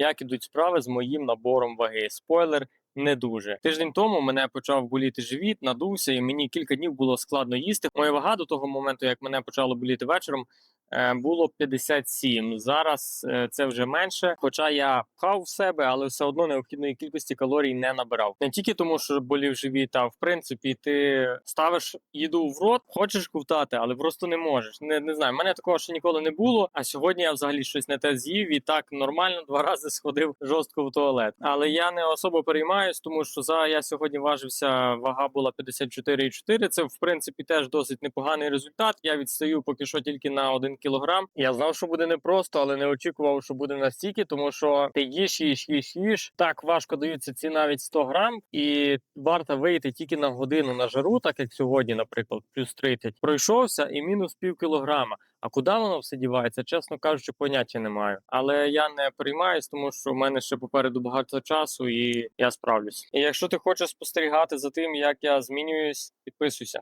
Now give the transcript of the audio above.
як ідуть справи з моїм набором ваги. Спойлер. Не дуже тиждень тому мене почав боліти живіт, надувся, і мені кілька днів було складно їсти. Моя вага до того моменту, як мене почало боліти вечором, було 57. Зараз е, це вже менше. Хоча я пхав в себе, але все одно необхідної кількості калорій не набирав. Не тільки тому, що болів живіт, а в принципі, ти ставиш їду в рот, хочеш ковтати, але просто не можеш. Не, не знаю, мене такого ще ніколи не було. А сьогодні я взагалі щось не те з'їв і так нормально два рази сходив жорстко в туалет. Але я не особо переймаюсь, тому що за я сьогодні важився, вага була 54,4. Це в принципі теж досить непоганий результат. Я відстаю поки що тільки на 1 кілограм. Я знав, що буде непросто, але не очікував, що буде настільки, тому що ти їш, їш, їш, їш. Так важко даються ці навіть 100 грам, і варто вийти тільки на годину на жару, так як сьогодні, наприклад, плюс 30. Пройшовся і мінус пів кілограма. А куди воно все дівається, чесно кажучи, поняття не маю. Але я не приймаюсь, тому що в мене ще попереду багато часу, і я справлюсь. І якщо ти хочеш спостерігати за тим, як я змінююсь, підписуйся.